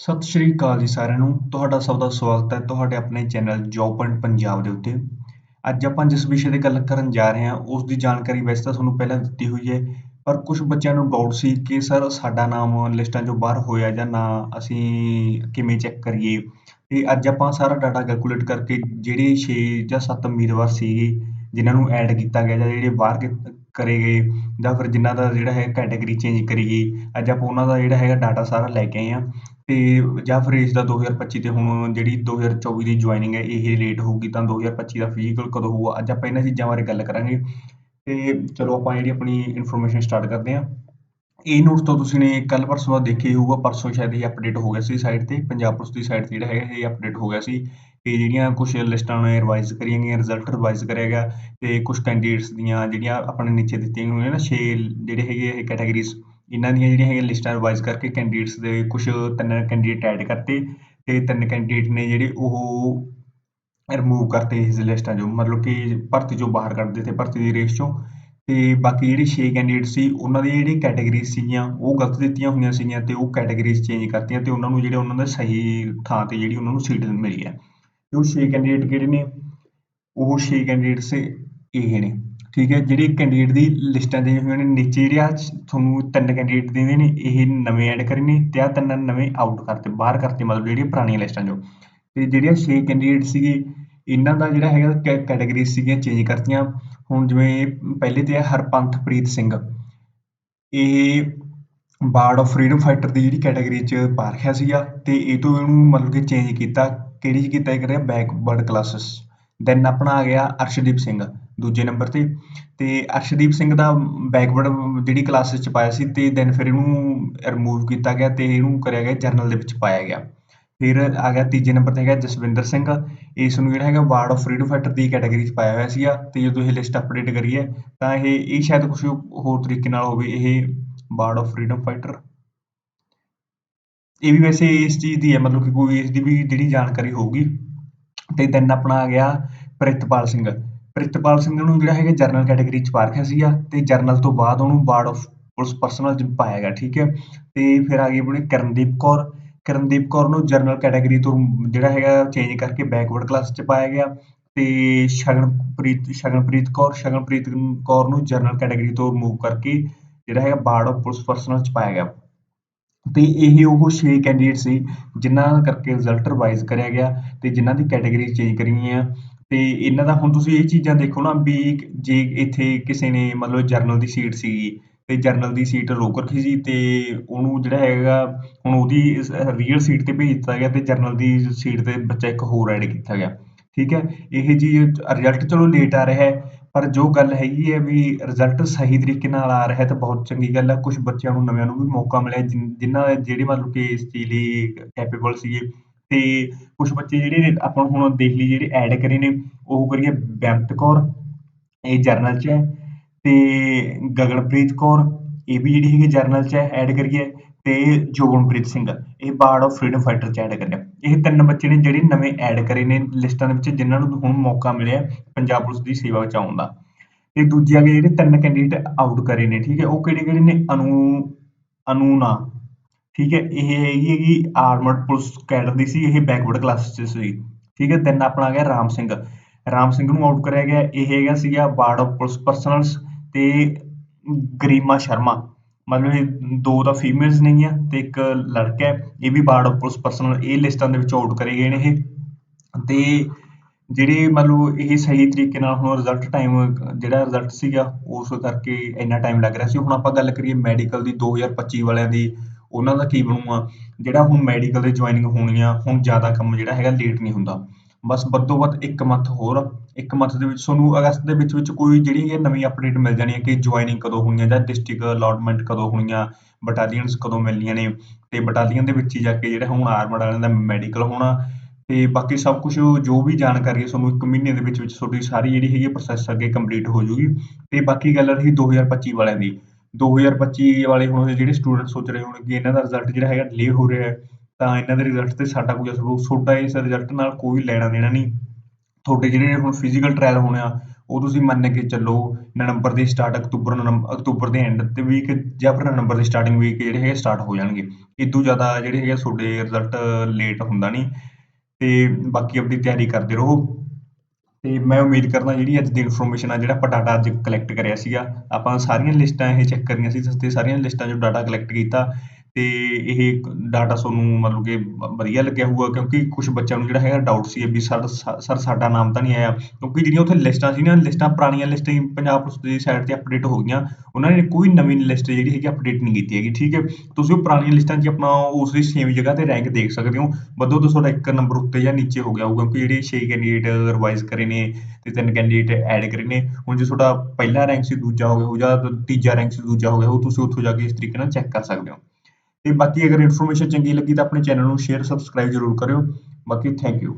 ਸਤਿ ਸ਼੍ਰੀ ਅਕਾਲ ਜੀ ਸਾਰਿਆਂ ਨੂੰ। ਤੁਹਾਡਾ ਸਭ ਦਾ ਸਵਾਗਤ ਹੈ ਤੁਹਾਡੇ ਆਪਣੇ ਚੈਨਲ ਜੌਬ ਪੁਆਇੰਟ ਪੰਜਾਬ ਦੇ ਉੱਤੇ। ਅੱਜ ਆਪਾਂ ਜਿਸ ਵਿਸ਼ੇ ਤੇ ਗੱਲ ਕਰਨ ਜਾ ਰਹੇ ਹਾਂ, ਉਸ ਦੀ ਜਾਣਕਾਰੀ ਵੈਸੇ ਤਾਂ ਤੁਹਾਨੂੰ ਪਹਿਲਾਂ ਦਿੱਤੀ ਹੋਈ ਹੈ, ਪਰ ਕੁਝ ਬੱਚਿਆਂ ਨੂੰ ਡਾਊਟ ਸੀ ਕਿ ਸਰ ਸਾਡਾ ਨਾਮ ਲਿਸਟਾਂ 'ਚੋਂ ਬਾਹਰ ਹੋਇਆ ਜਾਂ ਨਾ, ਅਸੀਂ ਕਿਵੇਂ ਚੈੱਕ ਕਰੀਏ? ਤੇ ਅੱਜ ਆਪਾਂ ਸਾਰਾ ਡਾਟਾ ਕੈਲਕੂਲੇਟ ਕਰਕੇ ਜਿਹੜੇ 6 ਜਾਂ 7 ਉਮੀਦਵਾਰ ਸੀਗੇ, ਜਿਨ੍ਹਾਂ ਨੂੰ ਐਡ ਕੀਤਾ ਗਿਆ ਜਾਂ ਜਿਹੜੇ ਬਾਹਰ ਕਰੇ ਗਏ, ਜਾਂ ਫਿਰ ਜਿਨ੍ਹਾਂ ਦਾ ਜਿਹੜਾ ਹੈ ਕੈਟਾਗਰੀ ਚੇਂਜ ਕਰੀ ਗਈ ਅੱਜ ਆਪਾਂ ਉਹਨਾਂ ਦਾ ਜਿਹੜਾ ਹੈਗਾ ਡਾਟਾ ਸਾਰਾ ਲੈ ਕੇ ਆਏ ਹਾਂ। ਅਤੇ ਜਾਂ ਫਿਰ ਇਸ ਦਾ 2025 ਤੇ ਹੁਣ ਜਿਹੜੀ 2024 ਦੀ ਜੁਆਇਨਿੰਗ ਹੈ, ਇਹ ਲੇਟ ਹੋਊਗੀ, ਤਾਂ 2025 ਦਾ ਫਿਜ਼ੀਕਲ ਕਦੋਂ ਹੋਊਗਾ? ਅੱਜ ਆਪਾਂ ਇਹਨਾਂ ਚੀਜ਼ਾਂ ਬਾਰੇ ਗੱਲ ਕਰਾਂਗੇ। ਅਤੇ ਚਲੋ ਆਪਾਂ ਜਿਹੜੀ ਆਪਣੀ ਇਨਫੋਰਮੇਸ਼ਨ ਸਟਾਰਟ ਕਰਦੇ ਹਾਂ। ਇਹ ਨੋਟਸ ਤੋਂ ਤੁਸੀਂ ਨੇ ਕੱਲ ਪਰਸੋਂ ਦਾ ਦੇਖਿਆ ਹੀ ਹੋਊਗਾ, ਪਰਸੋਂ ਸ਼ਾਇਦ ਇਹ ਅਪਡੇਟ ਹੋ ਗਿਆ ਸੀ ਸਾਈਟ ਤੇ, ਪੰਜਾਬ ਪੁਲਿਸ ਦੀ ਸਾਈਟ ਤੇ ਜਿਹੜਾ ਹੈਗਾ, ਇਹ ਅਪਡੇਟ ਹੋ ਗਿਆ ਸੀ। ਕਿ ਜਿਹੜੀਆਂ ਕੁਝ ਲਿਸਟਾਂ ਨੇ ਰਿਵਾਈਜ਼ ਕਰੀਆਂ ਗਈਆਂ ਰਿਜ਼ਲਟ ਰਿਵਾਈਜ਼ ਕਰਿਆ ਗਿਆ, ਤੇ ਕੁਝ ਕੈਂਡੀਡੇਟਸ ਦੀਆਂ ਜਿਹੜੀਆਂ ਆਪਣੇ ਨੀਚੇ ਦਿੱਤੀਆਂ ਹੋਈਆਂ ਨਾ 6 ਜਿਹੜੇ ਹੈਗੇ ਇਹ ਕੈਟਾਗਰੀਜ਼ ਇਹਨਾਂ ਦੀਆਂ ਜਿਹੜੀਆਂ ਹੈਗੀਆਂ ਲਿਸਟਾਂ ਰਿਵਾਈਜ਼ ਕਰਕੇ ਕੈਂਡੀਡੇਟਸ ਦੇ ਕੁਝ ਤਿੰਨ ਕੈਂਡੀਡੇਟ ਐਡ ਕਰਤੇ ਤੇ ਤਿੰਨ ਕੈਂਡੀਡੇਟ ਨੇ ਜਿਹੜੇ ਉਹ ਰਿਮੂਵ ਕਰਤੇ ਇਸ ਲਿਸਟਾਂ ਚੋਂ, ਮਤਲਬ ਕਿ ਭਰਤੀ ਚੋਂ ਬਾਹਰ ਕੱਢ ਦਿੱਤੇ ਭਰਤੀ ਦੀ ਰੇਸ ਚੋਂ। ਤੇ ਬਾਕੀ ਜਿਹੜੇ 6 ਕੈਂਡੀਡੇਟ ਸੀ, ਉਹਨਾਂ ਦੀ ਜਿਹੜੀ ਕੈਟਾਗਰੀਜ਼ ਸੀਗੀਆਂ, ਉਹ ਗਲਤ ਦਿੱਤੀਆਂ ਹੋਈਆਂ ਸੀਗੀਆਂ ਤੇ ਉਹ ਕੈਟਾਗਰੀਜ਼ ਚੇਂਜ ਕਰਤੀਆਂ ਤੇ ਉਹਨਾਂ ਨੂੰ ਜਿਹੜੇ ਉਹਨਾਂ ਦਾ ਸਹੀ ਥਾਂ ਤੇ ਜਿਹੜੀ ਉਹਨਾਂ ਨੂੰ ਸੀਟ ਮਿਲੀ ਹੈ। ਤੇ ਉਹ 6 ਕੈਂਡੀਡੇਟ ਕਿਹੜੇ ਨੇ? ਉਹ 6 ਕੈਂਡੀਡੇਟਸ ਇਹ ਨੇ। ਠੀਕ ਹੈ, ਜਿਹੜੀ ਕੈਂਡੀਡੇਟ ਦੀ ਲਿਸਟਾਂ ਦੇ ਹੋਈਆਂ ਨੇ, ਨੀਚੇ ਜਿਹੜੇ ਤੁਹਾਨੂੰ ਤਿੰਨ ਕੈਂਡੀਡੇਟ ਦੇਦੇ ਨੇ, ਇਹ ਨਵੇਂ ਐਡ ਕਰੇ ਨੇ ਤੇ ਆ ਤਿੰਨ ਨਵੇਂ ਆਊਟ ਕਰਤੇ, ਬਾਹਰ ਕਰਤੇ, ਮਤਲਬ ਜਿਹੜੀਆਂ ਪੁਰਾਣੀਆਂ ਲਿਸਟਾਂ ਚੋਂ। ਤੇ ਜਿਹੜੀਆਂ 6 ਕੈਂਡੀਡੇਟ ਸੀਗੇ, ਇਹਨਾਂ ਦਾ ਜਿਹੜਾ ਹੈਗਾ ਕੈਟਾਗਰੀ ਸੀਗੀਆਂ ਚੇਂਜ ਕਰਤੀਆਂ। ਹੁਣ ਜਿਵੇਂ ਪਹਿਲੇ ਤੇ ਹੈ ਹਰਪੰਥਪ੍ਰੀਤ ਸਿੰਘ। ਇਹ ਬਾਰਡ ਆਫ ਫਰੀडम ਫਾਈਟਰ ਦੀ ਜਿਹੜੀ ਕੈਟਾਗਰੀ 'ਚ ਪਾ ਰੱਖਿਆ ਸੀਗਾ, ਤੇ ਇਹ ਤੋਂ ਇਹਨੂੰ ਮਤਲਬ ਕਿ ਚੇਂਜ ਕੀਤਾ। ਕਿਹੜੀ 'ਚ ਕੀਤਾ, ਇਹ ਕਰਿਆ ਬੈਕਵਰਡ ਕਲਾਸਿਸ ਦੈਨ ਆਪਣਾ ਆ ਗਿਆ ਅਰਸ਼ਦੀਪ ਸਿੰਘ। ਦੂਜੇ ਨੰਬਰ 'ਤੇ। ਅਤੇ ਅਰਸ਼ਦੀਪ ਸਿੰਘ ਦਾ ਬੈਕਵਰਡ ਜਿਹੜੀ ਕਲਾਸ 'ਚ ਪਾਇਆ ਸੀ ਤੇ ਦੈਨ ਫਿਰ ਇਹਨੂੰ ਰਿਮੂਵ ਕੀਤਾ ਗਿਆ ਤੇ ਇਹਨੂੰ ਕਰਿਆ ਗਿਆ ਜਰਨਲ ਦੇ ਵਿੱਚ ਪਾਇਆ ਗਿਆ। ਫਿਰ ਆ ਗਿਆ ਤੀਜੇ ਨੰਬਰ 'ਤੇ ਹੈਗਾ ਜਸਵਿੰਦਰ ਸਿੰਘ। ਇਸ ਨੂੰ ਜਿਹੜਾ ਹੈਗਾ ਵਾਰਡ ਆਫ ਫਰੀडम ਫਾਈਟਰ ਦੀ ਕੈਟਾਗਰੀ 'ਚ ਪਾਇਆ ਹੋਇਆ ਸੀਗਾ ਤੇ ਜਦੋਂ ਇਹ ਲਿਸਟ ਅਪਡੇਟ ਕਰੀਏ ਤਾਂ ਇਹ ਇਹ ਸ਼ਾਇਦ ਕੁਝ ਹੋਰ ਤਰੀਕੇ ਨਾਲ ਹੋਵੇ ਇਹ ਵਾਰਡ ਆਫ ਫਰੀडम ਫਾਈਟਰ ਇਹ ਵੀ ਵੈਸੇ ਇਸ ਚੀਜ਼ ਦੀ ਹੈ, ਮਤਲਬ ਕਿ ਕੋਈ ਇਸ ਦੀ ਵੀ ਜਿਹੜੀ ਜਾਣਕਾਰੀ ਹੋਊਗੀ। ਤੇ ਦੈਨ ਆਪਣਾ ਆ ਗਿਆ ਪ੍ਰਿਤਪਾਲ ਸਿੰਘ। ਪ੍ਰਿਤਪਾਲ ਸਿੰਘ ਨੂੰ ਜਿਹੜਾ ਹੈਗਾ ਜਰਨਲ ਕੈਟਾਗਰੀ ਚ ਪਾ ਰੱਖਿਆ ਸੀਗਾ ਤੇ ਜਰਨਲ ਤੋਂ ਬਾਅਦ ਉਹਨੂੰ ਵਾਰਡ ਆਫ ਪੁਲਿਸ ਪਰਸਨਲ ਚ ਪਾਇਆ ਗਿਆ, ਠੀਕ ਹੈ? ਤੇ ਫਿਰ ਆ ਗਈ ਆਪਣੀ ਕਰਨਦੀਪ ਕੌਰ ਕਰਨਦੀਪ ਕੌਰ ਨੂੰ ਜਰਨਲ ਕੈਟਾਗਰੀ ਤੋਂ ਜਿਹੜਾ ਹੈਗਾ ਚੇਂਜ ਕਰਕੇ ਬੈਕਵਰਡ ਕਲਾਸ ਚ ਪਾਇਆ ਗਿਆ ਤੇ ਸ਼ਗਨਪ੍ਰੀਤ ਸ਼ਗਨਪ੍ਰੀਤ ਕੌਰ ਸ਼ਗਨਪ੍ਰੀਤ ਕੌਰ ਨੂੰ ਜਰਨਲ ਕੈਟਾਗਰੀ ਤੋਂ ਰਿਮੂਵ ਕਰਕੇ ਜਿਹੜਾ ਹੈਗਾ ਵਾਰਡ ਆਫ ਪੁਲਿਸ ਪਰਸਨਲ ਚ ਪਾਇਆ ਗਿਆ। ਤੇ ਇਹ ਉਹ 6 ਕੈਂਡੀਡੇਟ ਸੀ ਜਿਨ੍ਹਾਂ ਕਰਕੇ ਰਿਜ਼ਲਟ ਰਿਵਾਈਜ਼ ਕਰਿਆ ਗਿਆ ਤੇ ਜਿਨ੍ਹਾਂ ਦੀ ਕੈਟਾਗਰੀ ਚੇਂਜ ਕਰੀ ਗਈਆਂ ਤੇ ਇਹਨਾਂ ਦਾ ਹੁਣ ਤੁਸੀਂ ਇਹ ਚੀਜ਼ਾਂ ਦੇਖੋ ਨਾ ਵੀ ਜੇ ਇੱਥੇ ਕਿਸੇ ਨੇ ਮਤਲਬ ਜਰਨਲ ਦੀ ਸੀਟ ਸੀਗੀ ਤੇ ਜਰਨਲ ਦੀ ਸੀਟ ਰੋਕ ਰੱਖੀ ਸੀ ਤੇ ਉਹਨੂੰ ਜਿਹੜਾ ਹੈਗਾ ਹੁਣ ਉਹਦੀ ਰੀਅਲ ਸੀਟ ਤੇ ਭੇਜ ਦਿੱਤਾ ਗਿਆ ਤੇ ਜਰਨਲ ਦੀ ਸੀਟ ਤੇ ਬੱਚਾ ਇੱਕ ਹੋਰ ਐਡ ਕੀਤਾ ਗਿਆ। ਠੀਕ ਹੈ? ਇਹ ਜੀ ਰਿਜ਼ਲਟ ਚਲੋ ਲੇਟ ਆ ਰਿਹਾ ਹੈ, ਪਰ ਜੋ ਗੱਲ ਹੈਗੀ ਹੈ ਵੀ ਰਿਜ਼ਲਟ ਸਹੀ ਤਰੀਕੇ ਨਾਲ ਆ ਰਿਹਾ ਤਾਂ ਬਹੁਤ ਚੰਗੀ ਗੱਲ ਹੈ ਕੁਝ ਬੱਚਿਆਂ ਨੂੰ, ਨਵਿਆਂ ਨੂੰ ਵੀ ਮੌਕਾ ਮਿਲਿਆ ਜਿਨ੍ਹਾਂ ਜਿਹੜੇ ਮਤਲਬ ਕਿ ਇਸ ਚੀਜ਼ ਲਈ ਕੈਪੇਬਲ ਸੀਗੇ ਤੇ ਕੁਝ ਬੱਚੇ ਜਿਹੜੇ ਨੇ, ਆਪਾਂ ਹੁਣ ਦੇਖ ਲਈ ਜਿਹੜੇ ਐਡ ਕਰੇ ਨੇ, ਉਹ ਕਰੀਏ ਬੇਅੰਤ ਕੌਰ, ਇਹ ਜਰਨਲ 'ਚ ਹੈ ਤੇ ਗਗਨਪ੍ਰੀਤ ਕੌਰ, ਇਹ ਵੀ ਜਿਹੜੀ ਹੈਗੀ ਜਰਨਲ 'ਚ ਹੈ ਐਡ ਕਰੀਏ ਤੇ ਜੋਗਨਪ੍ਰੀਤ ਸਿੰਘ, ਇਹ ਬਾਰਡ ਆਫ ਫਰੀडम ਫਾਈਟਰ 'ਚ ਐਡ ਕਰਿਆ ਇਹ ਤਿੰਨ ਬੱਚੇ ਨੇ ਜਿਹੜੇ ਨਵੇਂ ਐਡ ਕਰੇ ਨੇ ਲਿਸਟਾਂ ਦੇ ਵਿੱਚ, ਜਿਨ੍ਹਾਂ ਨੂੰ ਹੁਣ ਮੌਕਾ ਮਿਲਿਆ ਪੰਜਾਬ ਪੁਲਿਸ ਦੀ ਸੇਵਾ ਵਿੱਚ ਆਉਣ ਦਾ। ਤੇ ਦੂਜੇ ਅਗੇ ਜਿਹੜੇ ਤਿੰਨ ਕੈਂਡੀਡੇਟ ਆਊਟ ਕਰੇ ਨੇ, ਠੀਕ ਹੈ, ਉਹ ਕਿਹੜੇ ਕਿਹੜੇ ਨੇ? ਅਨੂ, ਅਨੂਨਾ ਠੀਕ ਹੈ, ਇਹ ਹੈਗੀ ਹੈਗੀ ਆਰਮਡ ਪੁਲਿਸ ਕੈਡਰ ਦੀ ਸੀ, ਇਹ ਬੈਕਵਰਡ ਕਲਾਸ 'ਚ ਸੀ ਠੀਕ ਹੈ, ਤਿੰਨ ਆਪਣਾ ਆ ਗਿਆ ਰਾਮ ਸਿੰਘ। ਰਾਮ ਸਿੰਘ ਨੂੰ ਆਊਟ ਕਰਿਆ ਗਿਆ। ਇਹ ਹੈਗਾ ਸੀਗਾ ਵਾਰਡ ਆਫ ਪੁਲਿਸ ਪਰਸਨਲਸ ਤੇ ਗਰੀਮਾ ਸ਼ਰਮਾ। ਮਤਲਬ ਇਹ ਦੋ ਤਾਂ ਫੀਮੇਲਸ ਨੇਗੀਆਂ ਆ ਤੇ ਇੱਕ ਲੜਕਾ ਹੈ। ਇਹ ਵੀ ਵਾਰਡ ਆਫ ਪੁਲਿਸ ਪਰਸਨਲ ਇਹ ਲਿਸਟਾਂ ਦੇ ਵਿੱਚ ਆਊਟ ਕਰੇ ਗਏ ਨੇ ਇਹ। ਤੇ ਜਿਹੜੇ ਮਤਲਬ ਇਹ ਸਹੀ ਤਰੀਕੇ ਨਾਲ ਹੁਣ ਰਿਜ਼ਲਟ ਟਾਈਮ ਜਿਹੜਾ ਰਿਜ਼ਲਟ ਸੀਗਾ, ਉਸ ਕਰਕੇ ਇੰਨਾ ਟਾਈਮ ਲੱਗ ਰਿਹਾ ਸੀ। ਹੁਣ ਆਪਾਂ ਗੱਲ ਕਰੀਏ ਮੈਡੀਕਲ ਦੀ 2025 ਵਾਲਿਆਂ ਦੀ ਉਹਨਾਂ ਦਾ ਕੀ ਬਣੂਗਾ? ਜਿਹੜਾ ਹੁਣ ਮੈਡੀਕਲ ਦੇ ਜੁਆਇਨਿੰਗ ਹੋਣੀ ਹੁਣ ਜ਼ਿਆਦਾ ਕੰਮ ਜਿਹੜਾ ਹੈਗਾ ਲੇਟ ਨਹੀਂ ਹੁੰਦਾ। ਬਸ ਵੱਧੋ ਵੱਧ ਇੱਕ ਮੰਥ ਹੋਰ, ਇੱਕ ਮੰਥ ਦੇ ਵਿੱਚ ਤੁਹਾਨੂੰ ਅਗਸਤ ਦੇ ਵਿੱਚ ਵਿੱਚ ਕੋਈ ਜਿਹੜੀ ਹੈ ਨਵੀਂ ਅਪਡੇਟ ਮਿਲ ਜਾਣੀ ਹੈ ਕਿ ਜੁਆਇਨਿੰਗ ਕਦੋਂ ਹੋਣੀ ਹੈ ਜਾਂ ਡਿਸਟ੍ਰਿਕਟ ਅਲਾਟਮੈਂਟ ਕਦੋਂ ਹੋਣੀਆਂ ਬਟਾਲੀਅਨਸ ਕਦੋਂ ਮਿਲਣੀਆਂ ਨੇ ਤੇ ਬਟਾਲੀਅਨ ਦੇ ਵਿੱਚ ਹੀ ਜਾ ਕੇ ਜਿਹੜਾ ਹੁਣ ਆਰਮਡ ਵਾਲਿਆਂ ਦਾ ਮੈਡੀਕਲ ਹੋਣਾ ਤੇ ਬਾਕੀ ਸਭ ਕੁਝ ਜੋ ਵੀ ਜਾਣਕਾਰੀ ਹੈ ਤੁਹਾਨੂੰ ਇੱਕ ਮਹੀਨੇ ਦੇ ਵਿੱਚ ਵਿੱਚ ਤੁਹਾਡੀ ਸਾਰੀ ਜਿਹੜੀ ਹੈਗੀ ਪ੍ਰੋਸੈਸ ਅੱਗੇ ਕੰਪਲੀਟ ਹੋ ਜੂਗੀ ਤੇ ਬਾਕੀ ਗੱਲ ਰਹੀ 2025 ਵਾਲਿਆਂ ਦੀ। 2025 ਵਾਲੇ ਹੁਣ ਜਿਹੜੇ ਸਟੂਡੈਂਟ ਸੋਚ ਰਹੇ ਹੋਣਗੇ, ਇਹਨਾਂ ਦਾ ਰਿਜ਼ਲਟ ਜਿਹੜਾ ਹੈਗਾ ਡਿਲੇ ਹੋ ਰਿਹਾ ਤਾਂ ਇਹਨਾਂ ਦੇ ਰਿਜ਼ਲਟ ਤੇ ਸਾਡਾ ਕੋਈ ਅਸਰ ਹੋਊ। ਤੁਹਾਡਾ ਇਸ ਰਿਜ਼ਲਟ ਨਾਲ ਕੋਈ ਲੈਣਾ ਦੇਣਾ ਨਹੀਂ। ਤੁਹਾਡੇ ਜਿਹੜੇ ਹੁਣ ਫਿਜ਼ੀਕਲ ਟਰਾਇਲ ਹੋਣੇ ਆ, ਉਹ ਤੁਸੀਂ ਮੰਨ ਕੇ ਚੱਲੋ ਨਵੰਬਰ ਦੇ ਸਟਾਰਟ ਅਕਤੂਬਰ ਨਵੰਬ ਅਕਤੂਬਰ ਦੇ ਐਂਡ ਤੇ ਵੀਕ ਜਾਂ ਫਿਰ ਨਵੰਬਰ ਦੇ ਸਟਾਰਟਿੰਗ ਵੀਕ ਜਿਹੜੇ ਹੈਗੇ ਸਟਾਰਟ ਹੋ ਜਾਣਗੇ। ਇਦੋਂ ਜ਼ਿਆਦਾ ਜਿਹੜੇ ਹੈਗੇ ਤੁਹਾਡੇ ਰਿਜ਼ਲਟ ਲੇਟ ਹੁੰਦਾ ਨਹੀਂ। ਤੇ ਬਾਕੀ ਆਪਣੀ ਤਿਆਰੀ ਕਰਦੇ ਰਹੋ। ਤੇ ਮੈਂ ਉਮੀਦ ਕਰਦਾ ਜਿਹੜੀ ਅੱਜ ਦੀ ਇਨਫੋਰਮੇਸ਼ਨ ਆ, ਜਿਹੜਾ ਆਪਾਂ ਡਾਟਾ ਅੱਜ ਕਲੈਕਟ ਕਰਿਆ ਸੀਗਾ, ਆਪਾਂ ਸਾਰੀਆਂ ਲਿਸਟਾਂ ਇਹ ਚੈੱਕ ਕਰੀਆਂ ਸੀ, ਤੇ ਸਾਰੀਆਂ ਲਿਸਟਾਂ 'ਚੋਂ ਡਾਟਾ ਕਲੈਕਟ ਕੀਤਾ। ਤੇ ਇਹ ਡਾਟਾ ਤੁਹਾਨੂੰ ਮਤਲਬ ਕਿ ਵਧੀਆ ਲੱਗਿਆ ਹੋਊਗਾ, ਕਿਉਂਕਿ ਕੁਝ ਬੱਚਿਆਂ ਨੂੰ ਜਿਹੜਾ ਹੈਗਾ ਡਾਊਟ ਸੀ ਵੀ ਸਰ ਸਰ ਸਾਡਾ ਨਾਮ ਤਾਂ ਨਹੀਂ ਆਇਆ। ਕਿਉਂਕਿ ਜਿਹੜੀਆਂ ਉੱਥੇ ਲਿਸਟਾਂ ਸੀ ਨਾ, ਲਿਸਟਾਂ ਪੁਰਾਣੀਆਂ ਲਿਸਟਾਂ ਹੀ ਪੰਜਾਬ ਪੁਲਿਸ ਦੀ ਸਾਈਡ ਤੇ ਅਪਡੇਟ ਹੋ ਗਈਆਂ। ਉਹਨਾਂ ਨੇ ਕੋਈ ਨਵੀਂ ਲਿਸਟ ਜਿਹੜੀ ਹੈਗੀ ਅਪਡੇਟ ਨਹੀਂ ਕੀਤੀ ਹੈਗੀ, ਠੀਕ ਹੈ? ਤੁਸੀਂ ਉਹ ਪੁਰਾਣੀਆਂ ਲਿਸਟਾਂ 'ਚ ਆਪਣਾ ਉਸ ਦੀ ਸੇਮ ਜਗ੍ਹਾ ਤੇ ਰੈਂਕ ਦੇਖ ਸਕਦੇ ਹੋ। ਵੱਧੋ ਤੋਂ ਤੁਹਾਡਾ ਇੱਕ ਨੰਬਰ ਉੱਤੇ ਜਾਂ ਨੀਚੇ ਹੋ ਗਿਆ ਹੋਊਗਾ, ਕਿਉਂਕਿ ਜਿਹੜੇ 6 ਕੈਂਡੀਡੇਟ ਰਿਵਾਈਜ਼ ਕਰੇ ਨੇ ਤੇ ਤਿੰਨ ਕੈਂਡੀਡੇਟ ਐਡ ਕਰੇ ਨੇ। ਹੁਣ ਜੇ ਤੁਹਾਡਾ ਪਹਿਲਾ ਰੈਂਕ ਸੀ, ਦੂਜਾ ਹੋ ਗਿਆ ਹੋ ਜਾਂ ਤੀਜਾ ਰੈਂਕ ਸੀ, ਦੂਜਾ ਹੋ ਗਿਆ, ਉਹ ਤੁਸੀਂ ਉੱਥੋਂ ਜਾ ਕੇ ਇਸ ਤਰੀਕੇ ਨਾਲ ਚੈੱਕ ਕਰ ਸਕਦੇ ਹੋ। ਤੇ ਬਾਕੀ ਅਗਰ ਇਨਫੋਰਮੇਸ਼ਨ ਚੰਗੀ ਲੱਗੀ ਤਾਂ ਆਪਣੇ ਚੈਨਲ ਨੂੰ ਸ਼ੇਅਰ ਸਬਸਕ੍ਰਾਈਬ ਜ਼ਰੂਰ ਕਰਿਓ। ਬਾਕੀ ਥੈਂਕ ਯੂ